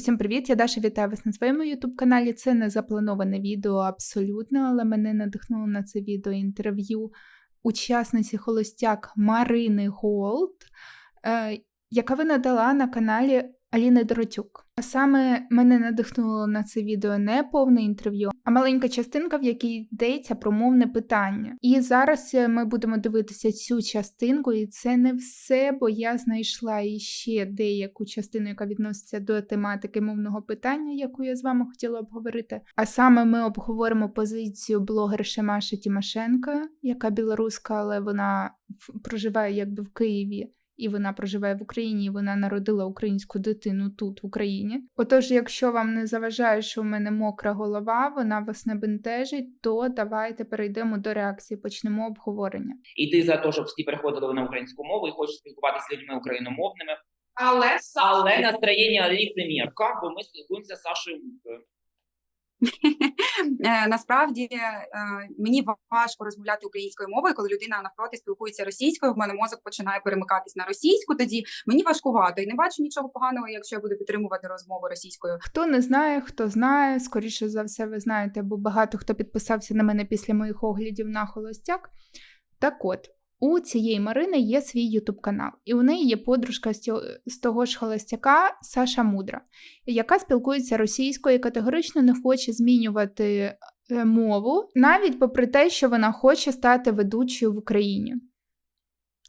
Усім привіт! Я Даша вітаю вас на своєму youtube каналі. Це не заплановане відео абсолютно, але мене надихнуло на це відео інтерв'ю учасниці холостяк Марини Голд, е, яка вона дала на каналі Аліни Доротюк. А саме мене надихнуло на це відео не повне інтерв'ю, а маленька частинка, в якій йдеться про мовне питання. І зараз е, ми будемо дивитися цю частинку, і це не все, бо я знайшла іще деяку частину, яка відноситься до тематики мовного питання, яку я з вами хотіла обговорити. А саме ми обговоримо позицію блогерши Маші Тимошенка, яка білоруска, але вона проживає якби в Києві і вона проживає в Україні, і вона народила українську дитину тут, в Україні. Отож, якщо вам не заважає, що в мене мокра голова, вона вас не бентежить, то давайте перейдемо до реакції, почнемо обговорення. І ти за те, щоб всі переходили на українську мову і хочеш спілкуватися з людьми україномовними. Але Але настроєння ліцемірка, бо ми спілкуємося з Сашою Мукою. Е, насправді е, мені важко розмовляти українською мовою, коли людина навпроти спілкується російською. В мене мозок починає перемикатись на російську. Тоді мені важкувато і не бачу нічого поганого, якщо я буду підтримувати розмову російською. Хто не знає, хто знає, скоріше за все, ви знаєте, бо багато хто підписався на мене після моїх оглядів на холостяк. Так от. У цієї Марини є свій ютуб канал, і у неї є подружка з того ж холостяка Саша Мудра, яка спілкується російською і категорично не хоче змінювати е, мову, навіть попри те, що вона хоче стати ведучою в Україні.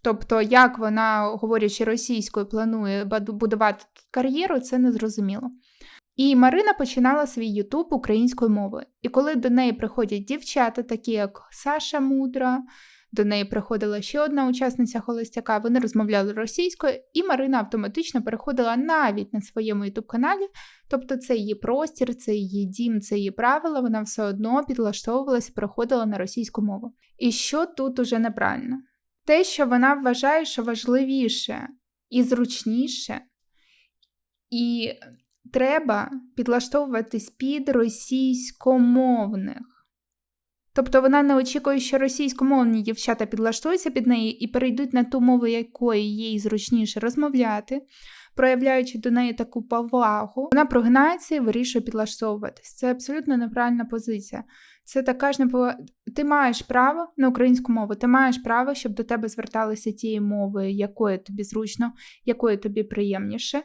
Тобто, як вона, говорячи російською, планує будувати кар'єру, це незрозуміло. І Марина починала свій Ютуб українською мовою. І коли до неї приходять дівчата, такі як Саша Мудра, до неї приходила ще одна учасниця холостяка, вони розмовляли російською, і Марина автоматично переходила навіть на своєму ютуб-каналі. Тобто це її простір, це її дім, це її правила, вона все одно підлаштовувалася переходила на російську мову. І що тут уже неправильно? Те, що вона вважає, що важливіше і зручніше, і треба підлаштовуватись під російськомовних. Тобто вона не очікує, що російськомовні дівчата підлаштуються під неї і перейдуть на ту мову, якої їй зручніше розмовляти, проявляючи до неї таку повагу, вона прогинається і вирішує підлаштовуватись. Це абсолютно неправильна позиція. Це така ж непов... Ти маєш право на українську мову, ти маєш право, щоб до тебе зверталися тією мовою, якою тобі зручно, якою тобі приємніше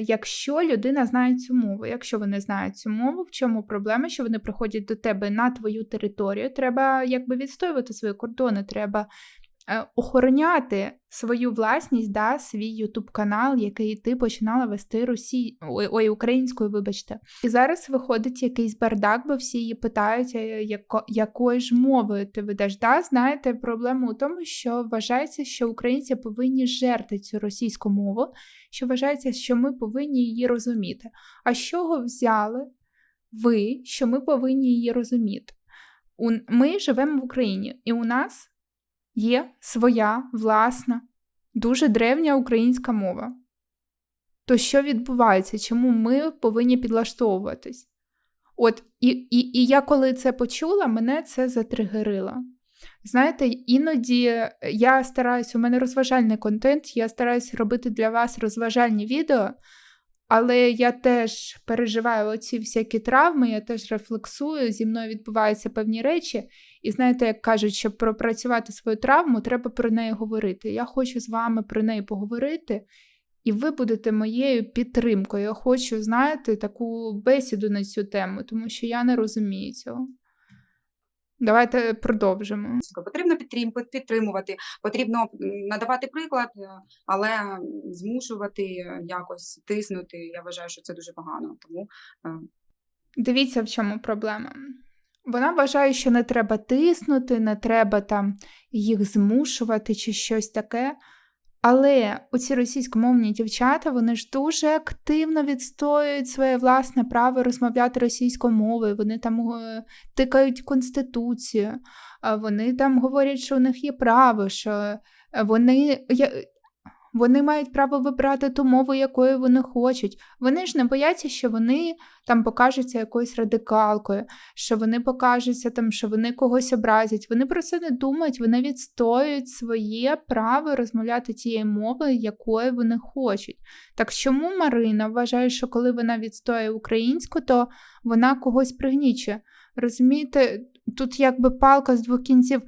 якщо людина знає цю мову. Якщо вони знають цю мову, в чому проблема, що вони приходять до тебе на твою територію, треба якби відстоювати свої кордони, треба Е, охороняти свою власність, да, свій ютуб канал, який ти починала вести Росі... ой, ой, українською, вибачте. І зараз виходить якийсь бардак, бо всі її питають, яко... якою ж мовою ти ведеш. Да, Знаєте, проблема у тому, що вважається, що українці повинні жерти цю російську мову, що вважається, що ми повинні її розуміти. А з чого взяли ви, що ми повинні її розуміти? Ми живемо в Україні, і у нас є своя власна, дуже древня українська мова. То що відбувається? Чому ми повинні підлаштовуватись? От і, і, і я коли це почула, мене це затригерило. Знаєте, іноді я стараюся, у мене розважальний контент, я стараюся робити для вас розважальні відео, але я теж переживаю оці всякі травми, я теж рефлексую, зі мною відбуваються певні речі. І знаєте, як кажуть, щоб пропрацювати свою травму, треба про неї говорити. Я хочу з вами про неї поговорити, і ви будете моєю підтримкою. Я хочу, знаєте, таку бесіду на цю тему, тому що я не розумію цього. Давайте продовжимо. Потрібно підтримувати, потрібно надавати приклад, е, але змушувати якось тиснути. Я вважаю, що це дуже погано. Тому е, дивіться, в чому проблема. Вона вважає, що не треба тиснути, не треба там їх змушувати чи щось таке. Але оці російськомовні дівчата вони ж дуже активно відстоюють своє власне право розмовляти російською мовою. Вони там е, тикають конституцію, вони там говорять, що у них є право, що вони. Вони мають право вибрати ту мову, якою вони хочуть. Вони ж не бояться, що вони там покажуться якоюсь радикалкою, що вони покажуться там, що вони когось образять. Вони про це не думають, вони відстоюють своє право розмовляти тією мовою, якою вони хочуть. Так чому Марина вважає, що коли вона відстоює українську, то вона когось пригнічує? Розумієте, тут якби палка з двох кінців.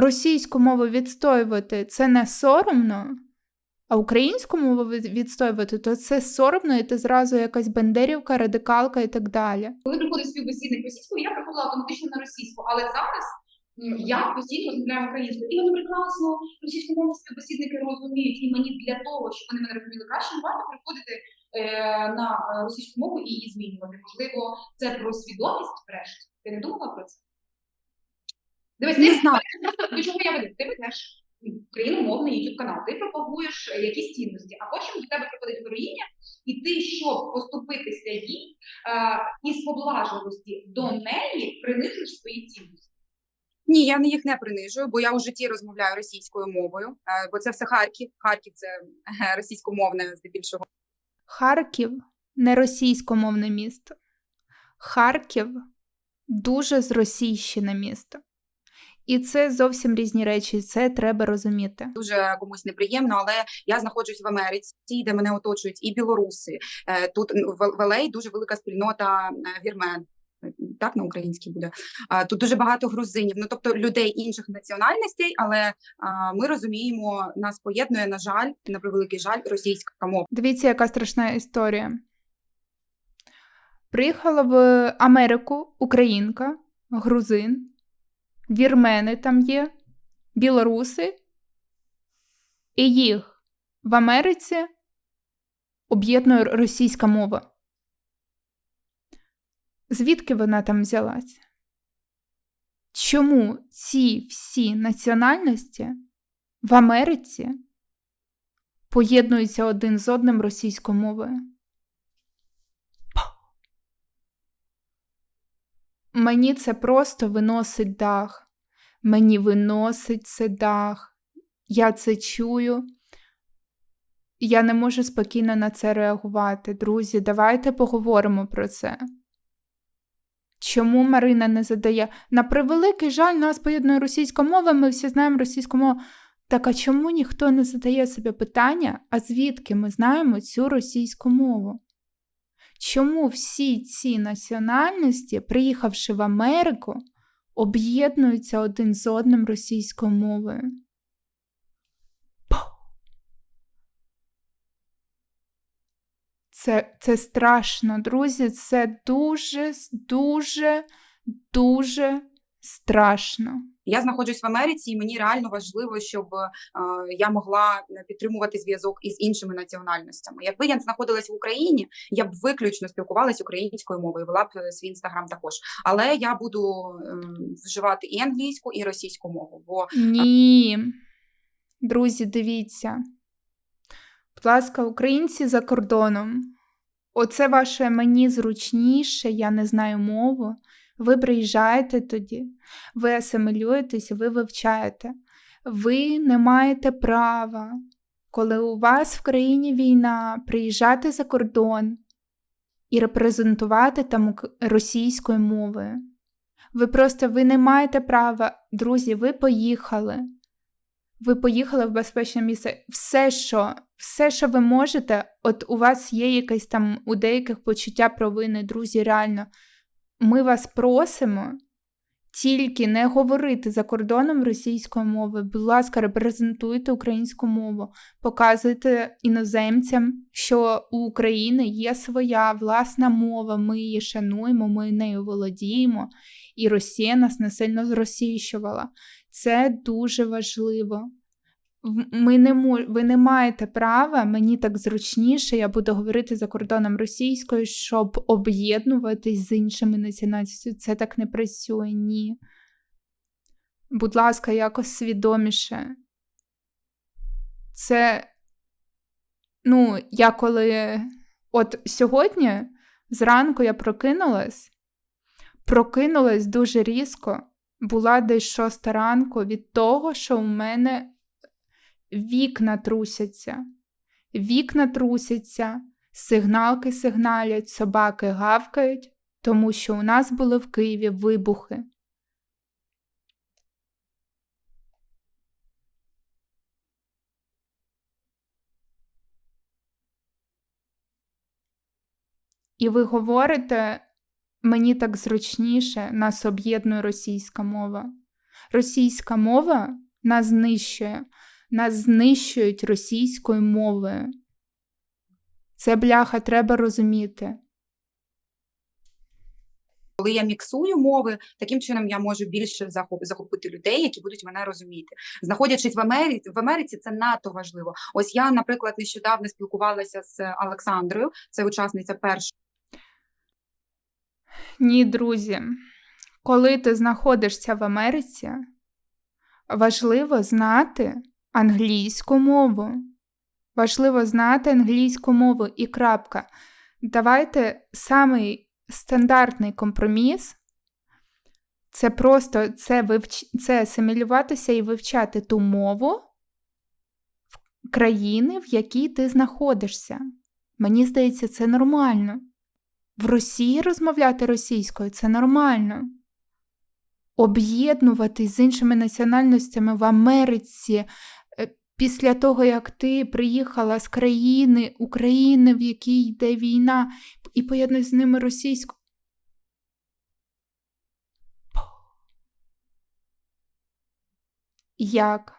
Російську мову відстоювати це не соромно, а українську мову від- відстоювати, то це соромно, і ти зразу якась бендерівка, радикалка і так далі. коли приходить співбесідник російською, я приходила автоматично на російську, але зараз я постійно розмовляю українською. І вони прекрасно російськомовні співбесідники розуміють. І мені для того, щоб вони мене розуміли краще, варто приходити е, на е, російську мову і її змінювати. Можливо, це про свідомість врешті. Ти не думала про це? Дивись, Не ти знаю. просто до чого я веду? Ти ведеш україномовний YouTube канал, ти пропагуєш е, якісь цінності, а потім до тебе приходить героїня, і ти, щоб поступитися їй, е, із поблажливості до неї принижуєш свої цінності. Ні, я їх не принижую, бо я у житті розмовляю російською мовою, е, бо це все Харків. Харків це е, російськомовне здебільшого. Харків не російськомовне місто. Харків дуже зросійщене місто. І це зовсім різні речі, це треба розуміти. Дуже комусь неприємно, але я знаходжусь в Америці, де мене оточують і білоруси. Е, Тут ну, в в дуже велика спільнота е, вірмен. Так на українській буде. Тут дуже багато грузинів, ну тобто людей інших національностей, але а, ми розуміємо, нас поєднує, на жаль, на превеликий жаль, російська мова. Дивіться, яка страшна історія. Приїхала в Америку українка, грузин, вірмени там є, білоруси, і їх в Америці об'єднує російська мова. Звідки вона там взялася? Чому ці всі національності в Америці поєднуються один з одним російською мовою? Мені це просто виносить дах. Мені виносить це дах. Я це чую. Я не можу спокійно на це реагувати. Друзі, давайте поговоримо про це. Чому Марина не задає? На превеликий жаль, нас поєднує російська мова, ми всі знаємо російську мову. Так а чому ніхто не задає собі питання, а звідки ми знаємо цю російську мову? Чому всі ці національності, приїхавши в Америку, об'єднуються один з одним російською мовою? Це, це страшно, друзі. Це дуже, дуже, дуже страшно. Я знаходжусь в Америці, і мені реально важливо, щоб е, я могла підтримувати зв'язок із іншими національностями. Якби я знаходилась в Україні, я б виключно спілкувалася українською мовою, вела б е, свій інстаграм також. Але я буду е, вживати і англійську, і російську мову. Бо Ні. Друзі, дивіться. Будь ласка, українці за кордоном. Оце ваше мені зручніше, я не знаю мову. Ви приїжджаєте тоді, ви асимілюєтесь, ви вивчаєте. Ви не маєте права, коли у вас в країні війна, приїжджати за кордон і репрезентувати там російською мовою. Ви просто ви не маєте права, друзі, ви поїхали. Ви поїхали в безпечне місце. Все, що, все, що ви можете, от у вас є якесь там у деяких почуття провини, друзі, реально. Ми вас просимо тільки не говорити за кордоном російською мовою. Будь ласка, репрезентуйте українську мову, показуйте іноземцям, що у України є своя власна мова, ми її шануємо, ми нею володіємо, і Росія нас не сильно зросійщувала. Це дуже важливо. Ми не мо... Ви не маєте права, мені так зручніше, я буду говорити за кордоном російською, щоб об'єднуватись з іншими національностями. Це так не працює, ні. Будь ласка, якось свідоміше. Це, ну, я коли. От сьогодні зранку я прокинулась, прокинулась дуже різко, була десь шоста ранку від того, що у мене вікна трусяться, вікна трусяться, сигналки сигналять, собаки гавкають, тому що у нас були в Києві вибухи. І ви говорите, мені так зручніше, нас об'єднує російська мова. Російська мова нас знищує, нас знищують російською мовою. Це бляха, треба розуміти. Коли я міксую мови, таким чином я можу більше захопити людей, які будуть мене розуміти. Знаходячись в Америці, в Америці це надто важливо. Ось я, наприклад, нещодавно спілкувалася з Олександрою, це учасниця першого. Ні, друзі, коли ти знаходишся в Америці, важливо знати англійську мову. Важливо знати англійську мову і крапка. Давайте самий стандартний компроміс це просто це, вивч... це асимілюватися і вивчати ту мову в країни, в якій ти знаходишся. Мені здається, це нормально. В Росії розмовляти російською це нормально. Об'єднуватись з іншими національностями в Америці після того, як ти приїхала з країни України, в якій йде війна, і поєднуєш з ними російську. Як?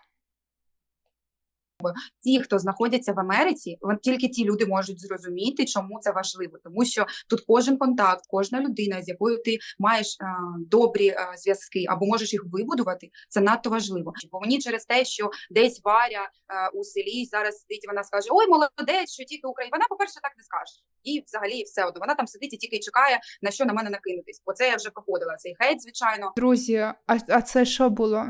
Ті, хто знаходяться в Америці, тільки ті люди можуть зрозуміти, чому це важливо, тому що тут кожен контакт, кожна людина, з якою ти маєш е, добрі е, зв'язки або можеш їх вибудувати, це надто важливо. Бо мені через те, що десь Варя е, у селі зараз сидить, вона скаже: Ой, молодець, що тільки Україна. Вона, по-перше, так не скаже. І взагалі все одно. Вона там сидить і тільки чекає, на що на мене накинутись. Бо це я вже проходила цей хейт, звичайно. Друзі, а, а це що було?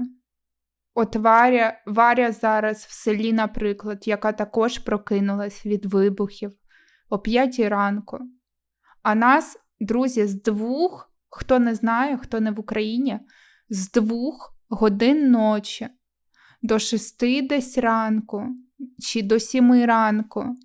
От Варя, Варя зараз в селі, наприклад, яка також прокинулась від вибухів о п'ятій ранку. А нас, друзі, з двох, хто не знає, хто не в Україні, з двох годин ночі до шести десь ранку чи до сіми ранку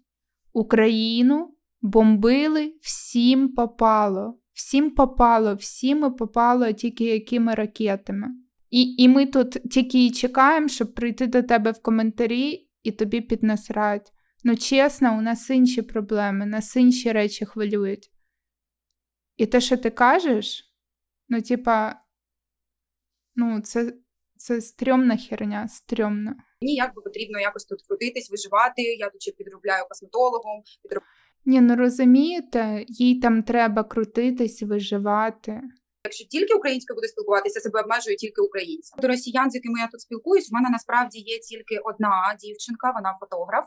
Україну бомбили всім попало. Всім попало, всім попало тільки якими ракетами. І, і ми тут тільки і чекаємо, щоб прийти до тебе в коментарі і тобі піднасрать. Ну, чесно, у нас інші проблеми, нас інші речі хвилюють. І те, що ти кажеш, ну, типа, ну, це, це стрьомна херня, стрьомна. Мені якби потрібно якось тут крутитись, виживати. Я тут ще підробляю косметологом, Ні, ну розумієте, їй там треба крутитись, виживати. Якщо тільки українською буду спілкуватися, себе обмежую тільки українцям. До росіян, з якими я тут спілкуюсь, в мене насправді є тільки одна дівчинка, вона фотограф,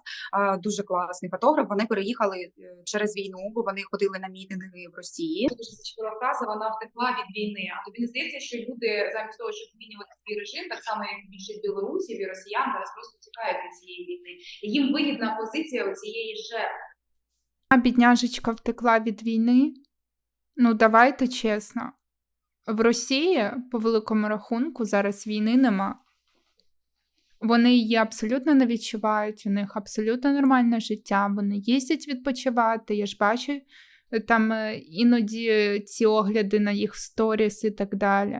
дуже класний фотограф. Вони переїхали е, через війну, бо вони ходили на мітинги в Росії. Дуже зачепила фраза, вона втекла від війни. А тобі не здається, що люди замість того, щоб змінювати свій режим, так само як більшість білорусів і росіян, зараз просто тікають від цієї війни. І їм вигідна позиція у цієї жертви. А бідняжечка втекла від війни. Ну, давайте чесно. В Росії, по великому рахунку, зараз війни нема. Вони її абсолютно не відчувають, у них абсолютно нормальне життя, вони їздять відпочивати. Я ж бачу е, там е, іноді ці огляди на їх сторіс і так далі.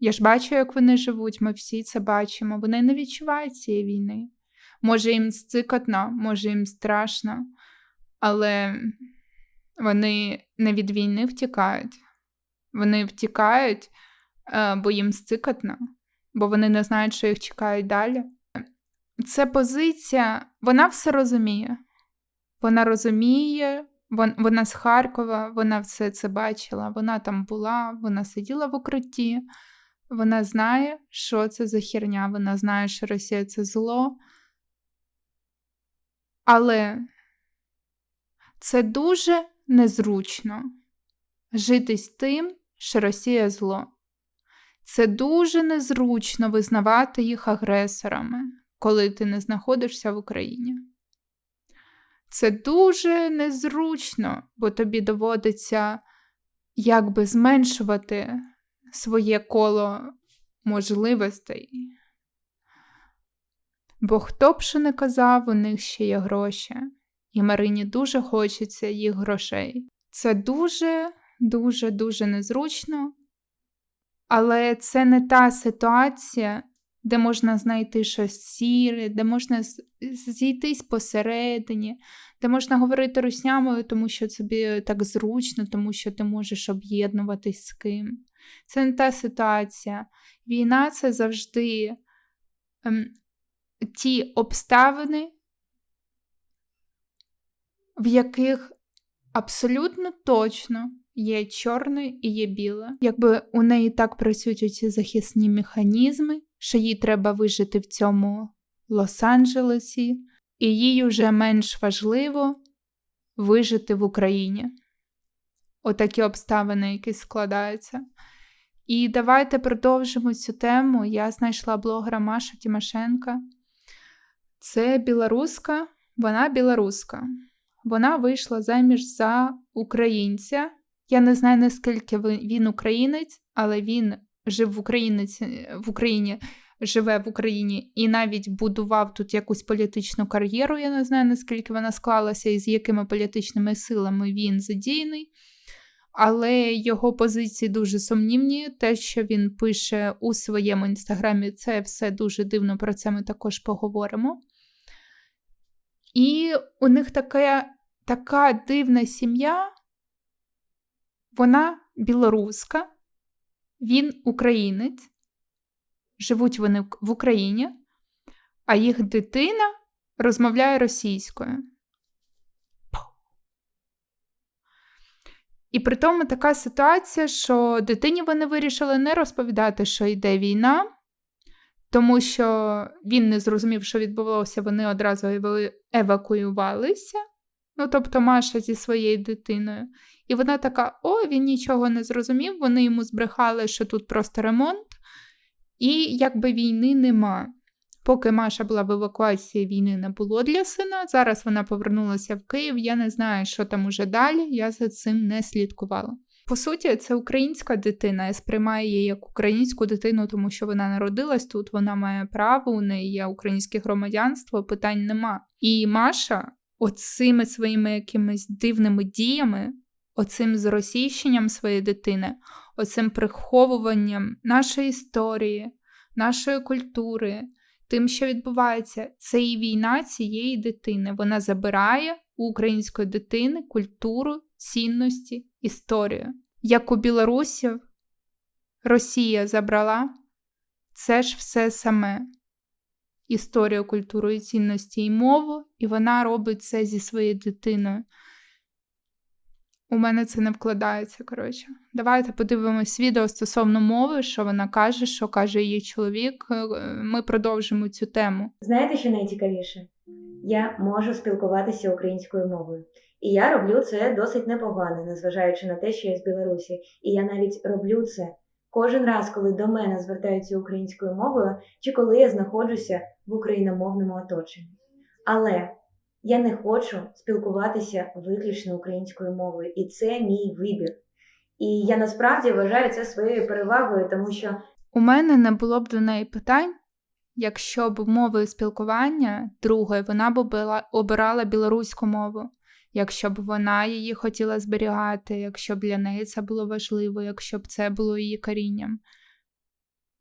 Я ж бачу, як вони живуть, ми всі це бачимо. Вони не відчувають цієї війни. Може, їм цикотно, може, їм страшно, але вони не від війни втікають. Вони втікають, е, бо їм стикатно, бо вони не знають, що їх чекають далі. Це позиція, вона все розуміє. Вона розуміє, вона з Харкова, вона все це бачила, вона там була, вона сиділа в укритті, вона знає, що це за херня, вона знає, що Росія це зло. Але це дуже незручно жити з тим, що Росія зло. Це дуже незручно визнавати їх агресорами, коли ти не знаходишся в Україні. Це дуже незручно, бо тобі доводиться якби зменшувати своє коло можливостей. Бо хто б що не казав, у них ще є гроші, і Марині дуже хочеться їх грошей. Це дуже, дуже, дуже незручно, але це не та ситуація, де можна знайти щось сіре, де можна зійтись посередині, де можна говорити руснямою, тому що тобі так зручно, тому що ти можеш об'єднуватись з ким. Це не та ситуація. Війна це завжди ем, ті обставини, в яких абсолютно точно є чорне і є біле. Якби у неї так працюють ці захисні механізми, що їй треба вижити в цьому Лос-Анджелесі, і їй вже менш важливо вижити в Україні. Отакі обставини, які складаються. І давайте продовжимо цю тему. Я знайшла блогера Маша Тимошенка. Це білоруска, вона білоруска. Вона вийшла заміж за українця. Я не знаю, наскільки він українець, але він жив в Україні, в Україні, живе в Україні і навіть будував тут якусь політичну кар'єру. Я не знаю, наскільки вона склалася і з якими політичними силами він задіяний. Але його позиції дуже сумнівні. Те, що він пише у своєму інстаграмі, це все дуже дивно. Про це ми також поговоримо. І у них така, така дивна сім'я, вона білоруска, він українець, живуть вони в- Україні, а їх дитина розмовляє російською. І при тому така ситуація, що дитині вони вирішили не розповідати, що йде війна, тому що він не зрозумів, що відбувалося, вони одразу евакуювалися. Ну, тобто Маша зі своєю дитиною. І вона така: о, він нічого не зрозумів, вони йому збрехали, що тут просто ремонт, і якби війни нема. Поки Маша була в евакуації, війни не було для сина. Зараз вона повернулася в Київ. Я не знаю, що там уже далі. Я за цим не слідкувала. По суті, це українська дитина. Я сприймаю її як українську дитину, тому що вона народилась тут, вона має право, у неї є українське громадянство, питань нема. І Маша оцими своїми якимись дивними діями, оцим зросійщенням своєї дитини, оцим приховуванням нашої історії, нашої культури, тим, що відбувається, це і війна цієї дитини. Вона забирає у української дитини культуру, цінності, історію. Як у білорусів Росія забрала, це ж все саме. Історію, культуру і цінності і мову, і вона робить це зі своєю дитиною. У мене це не вкладається, коротше. Давайте подивимось відео стосовно мови, що вона каже, що каже її чоловік. Е, Ми продовжимо цю тему. Знаєте, що найцікавіше? Я можу спілкуватися українською мовою. І я роблю це досить непогано, незважаючи на те, що я з Білорусі. І я навіть роблю це кожен раз, коли до мене звертаються українською мовою, чи коли я знаходжуся в україномовному оточенні. Але я не хочу спілкуватися виключно українською мовою, і це мій вибір. І я насправді вважаю це своєю перевагою, тому що У мене не було б до неї питань, якщо б мовою спілкування другою вона б обирала білоруську мову, якщо б вона її хотіла зберігати, якщо б для неї це було важливо, якщо б це було її корінням.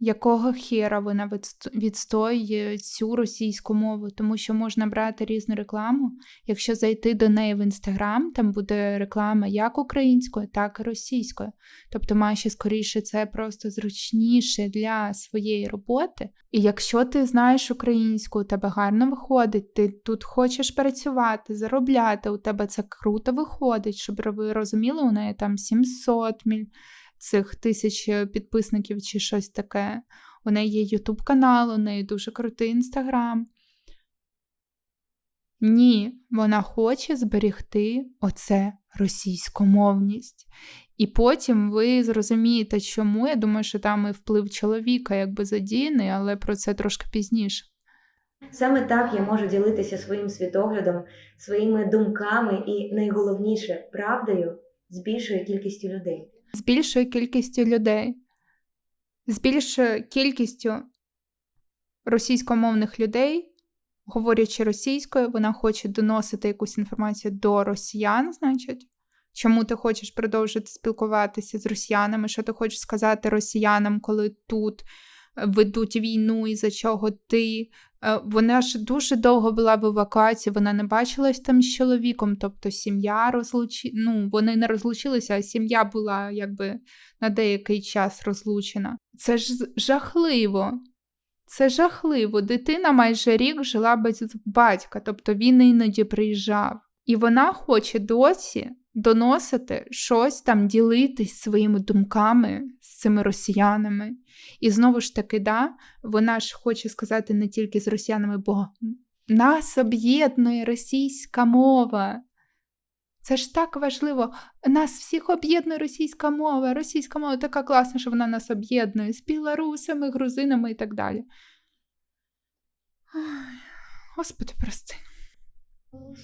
Якого хера вона відст- відстоює цю російську мову? Тому що можна брати різну рекламу. Якщо зайти до неї в інстаграм, там буде реклама як українською, так і російською. Тобто Маші скоріше це просто зручніше для своєї роботи. І якщо ти знаєш українську, у тебе гарно виходить, ти тут хочеш працювати, заробляти, у тебе це круто виходить, щоб ви розуміли, у неї там 700 міль цих тисяч підписників чи щось таке. У неї є Ютуб канал, у неї дуже крутий інстаграм. Ні, вона хоче зберегти оце російськомовність. І потім ви зрозумієте, чому. Я думаю, що там і вплив чоловіка якби задіяний, але про це трошки пізніше. Саме так я можу ділитися своїм світоглядом, своїми думками і найголовніше правдою з більшою кількістю людей. З більшою кількістю людей, з більшою кількістю російськомовних людей говорячи російською, вона хоче доносити якусь інформацію до росіян, значить. Чому ти хочеш продовжити спілкуватися з росіянами? Що ти хочеш сказати росіянам, коли тут ведуть війну, і за чого ти? Е, Вона ж дуже довго була в евакуації, вона не бачилась там з чоловіком, тобто сім'я розлучі... ну, вони не розлучилися, а сім'я була якби на деякий час розлучена. Це ж жахливо. Це жахливо. Дитина майже рік жила без батька, тобто він іноді приїжджав. І вона хоче досі доносити щось там, ділитись своїми думками з цими росіянами. І знову ж таки, да, вона ж хоче сказати не тільки з росіянами, бо нас об'єднує російська мова. Це ж так важливо. Нас всіх об'єднує російська мова. Російська мова така класна, що вона нас об'єднує з білорусами, грузинами і так далі. Господи, прости.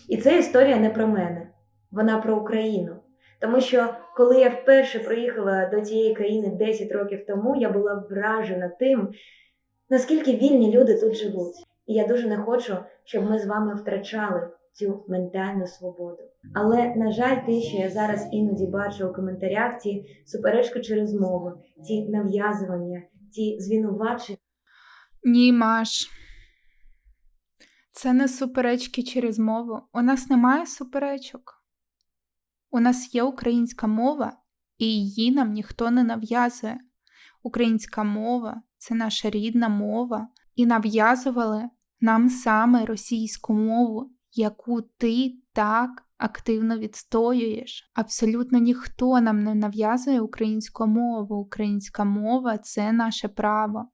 І це історія не про мене, вона про Україну. Тому що коли я вперше приїхала до цієї країни 10 років тому, я була вражена тим, наскільки вільні люди тут живуть. І я дуже не хочу, щоб ми з вами втрачали цю ментальну свободу. Але, на жаль, те, що я зараз іноді бачу у коментарях, ці суперечки через мову, ці нав'язування, ці звинувачення. Ні, Маш. Це не суперечки через мову. У нас немає суперечок. У нас є українська мова, і її нам ніхто не нав'язує. Українська мова це наша рідна мова, і нав'язували нам саме російську мову, яку ти так активно відстоюєш. Абсолютно ніхто нам не нав'язує українську мову. Українська мова це наше право.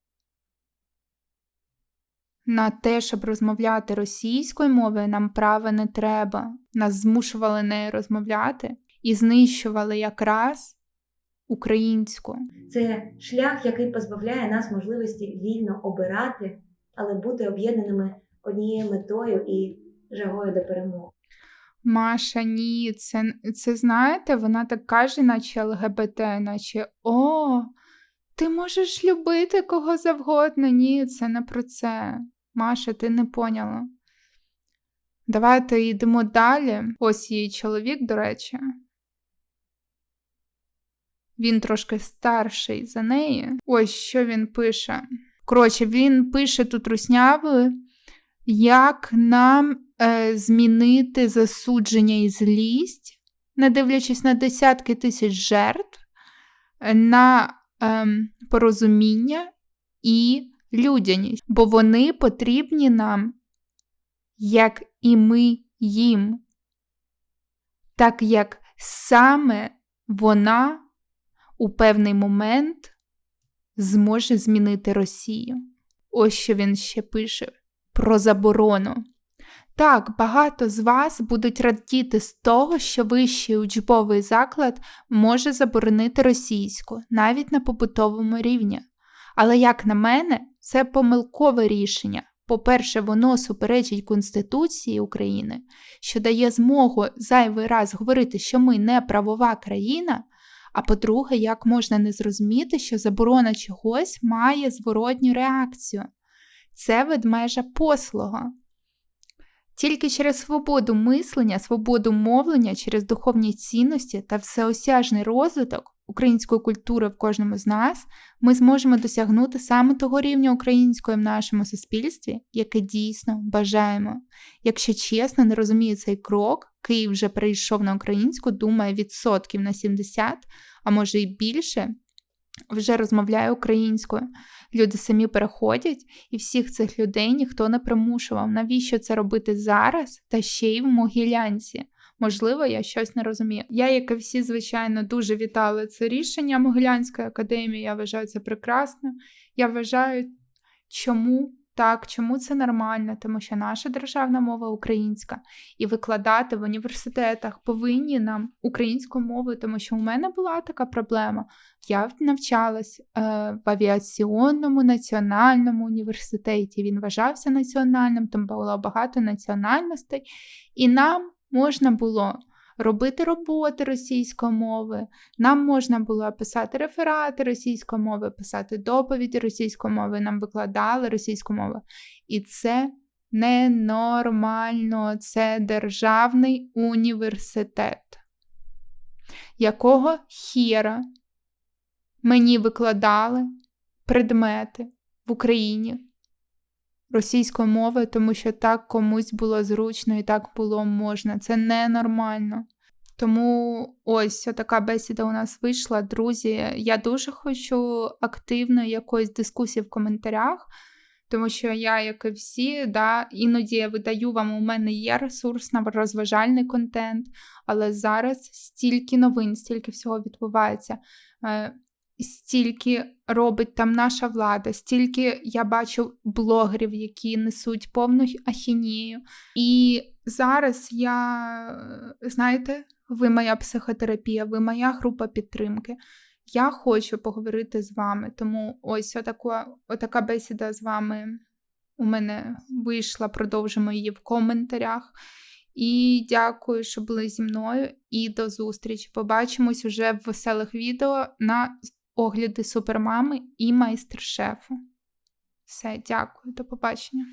На те, щоб розмовляти російською мовою, нам права не треба. Нас змушували нею розмовляти і знищували якраз українську. Це шлях, який позбавляє нас можливості вільно обирати, але бути об'єднаними однією метою і жагою до перемоги. Маша, ні, це, це знаєте, вона так каже, наче ЛГБТ, наче о, ти можеш любити кого завгодно. Ні, це не про це. Маша, ти не поняла. Давайте йдемо далі. Ось її чоловік, до речі. Він трошки старший за неї. Ось що він пише. Коротше, він пише тут руснявою, як нам е, змінити засудження і злість, не дивлячись на десятки тисяч жертв, е, на е, порозуміння і людяність, бо вони потрібні нам, як і ми їм, так як саме вона у певний момент зможе змінити Росію. Ось що він ще пише про заборону. Так, багато з вас будуть радіти з того, що вищий учбовий заклад може заборонити російську, навіть на побутовому рівні. Але, як на мене, це помилкове рішення. По-перше, воно суперечить Конституції України, що дає змогу зайвий раз говорити, що ми не правова країна. А по-друге, як можна не зрозуміти, що заборона чогось має зворотню реакцію. Це ведмежа послуга. Тільки через свободу мислення, свободу мовлення, через духовні цінності та всеосяжний розвиток української культури в кожному з нас ми зможемо досягнути саме того рівня української в нашому суспільстві, яке дійсно бажаємо. Якщо чесно, не розумію цей крок, Київ вже перейшов на українську, думає відсотків на 70, а може і більше, вже розмовляє українською. Люди самі переходять, і всіх цих людей ніхто не примушував. Навіщо це робити зараз та ще й в Могилянці? Можливо, я щось не розумію. Я, як і всі, звичайно, дуже вітала це рішення Могилянської академії. Я вважаю це прекрасно. Я вважаю, чому так, чому це нормально, тому що наша державна мова українська, і викладати в університетах повинні нам українську мову, тому що у мене була така проблема. Я навчалась е, в авіаційному національному університеті. Він вважався національним, там було багато національностей, і нам можна було робити роботи російської мови, нам можна було писати реферати російської мови, писати доповіді російської мови, нам викладали російську мову. І це Ненормально. Це державний університет. Якого хіра мені викладали предмети в Україні російською мовою, тому що так комусь було зручно і так було можна. Це ненормально. Тому ось така бесіда у нас вийшла. Друзі, я дуже хочу активної якоїсь дискусії в коментарях, тому що я, як і всі, да, іноді я видаю вам, у мене є ресурс на розважальний контент, але зараз стільки новин, стільки всього відбувається. Е, Стільки робить там наша влада, стільки я бачу блогерів, які несуть повну ахінію. І зараз я, знаєте, ви моя психотерапія, ви моя група підтримки. Я хочу поговорити з вами. Тому ось отака, отака бесіда з вами у мене вийшла. Продовжимо її в коментарях. І дякую, що були зі мною. І до зустрічі. Побачимось уже в веселих відео на огляди супермами і майстер-шефу. Все, дякую, до побачення.